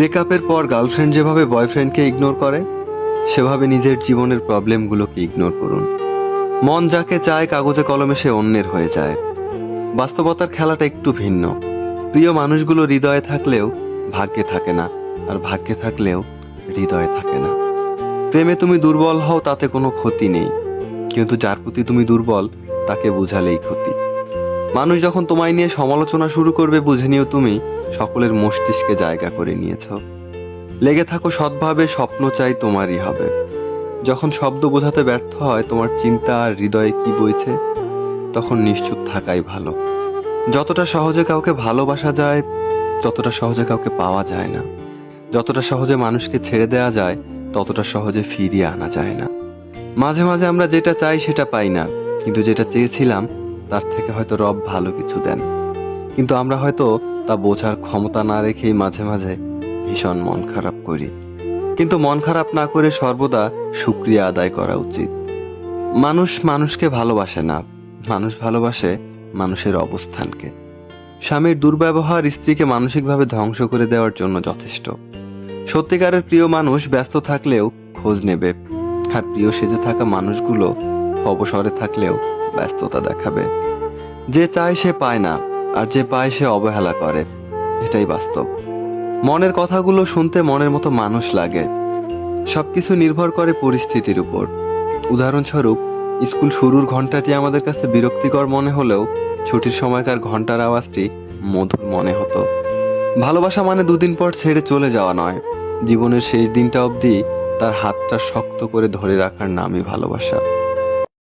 ব্রেকআপের পর গার্লফ্রেন্ড যেভাবে বয়ফ্রেন্ডকে ইগনোর করে, সেভাবে নিজের জীবনের প্রবলেমগুলোকে ইগনোর করুন। মন যাকে চায় কাগজে কলমে সে অন্যের হয়ে যায়। বাস্তবতার খেলাটা একটু ভিন্ন। প্রিয় মানুষগুলো হৃদয়ে থাকলেও ভাগ্যে থাকে না, আর ভাগ্যে থাকলেও হৃদয়ে থাকে না। প্রেমে তুমি দুর্বল হও, তাতে কোনো ক্ষতি নেই। কিন্তু যার প্রতি তুমি দুর্বল, তাকে বুঝালেই ক্ষতি। মানুষ যখন তোমায় নিয়ে সমালোচনা শুরু করবে, বুঝে নিও তুমি সকলের মস্তিষ্কে জায়গা করে নিয়েছ। লেগে থাকো সৎভাবে, স্বপ্ন চাই তোমারই হবে। যখন শব্দ বোঝাতে ব্যর্থ হয়, তোমার চিন্তা আর হৃদয়ে কি বইছে, তখন নিশ্চুপ থাকাই ভালো। যতটা সহজে কাউকে ভালোবাসা যায়, ততটা সহজে কাউকে পাওয়া যায় না। যতটা সহজে মানুষকে ছেড়ে দেওয়া যায়, ততটা সহজে ফিরিয়ে আনা যায় না। মাঝে মাঝে আমরা যেটা চাই সেটা পাই না, কিন্তু যেটা চেয়েছিলাম, তার থেকে হয়তো রব ভালো কিছু দেন। কিন্তু আমরা হয়তো তা বোঝার ক্ষমতা না রেখেই মাঝে মাঝে ভীষণ মন খারাপ করি। কিন্তু মন খারাপ না করে সর্বদা সুক্রিয়া আদায় করা উচিত। মানুষ মানুষকে ভালোবাসে না, মানুষ ভালোবাসে মানুষের অবস্থানকে। স্বামীর দুর্ব্যবহার স্ত্রীকে মানসিকভাবে ধ্বংস করে দেওয়ার জন্য যথেষ্ট। সত্যিকারের প্রিয় মানুষ ব্যস্ত থাকলেও খোঁজ নেবে, আর প্রিয় সেজে থাকা মানুষগুলো অবসরে থাকলেও ব্যস্ততা দেখাবে। যে চায় সে পায় না আর যে পায় সে অবহেলা করে। এটাই বাস্তব। মনের কথাগুলো শুনতে মনের মতো মানুষ লাগে। সবকিছু নির্ভর করে পরিস্থিতির উপর। উদাহরণস্বরূপ, স্কুল শুরুর ঘন্টাটি আমাদের কাছে বিরক্তিকর মনে হলেও ছুটির সময়কার ঘণ্টার আওয়াজটি মধুর মনে হতো। ভালোবাসা মানে দুদিন পর ছেড়ে চলে যাওয়া নয়। জীবনের শেষ দিনটা অবধি তার হাতটা শক্ত করে ধরে রাখার নামই ভালোবাসা।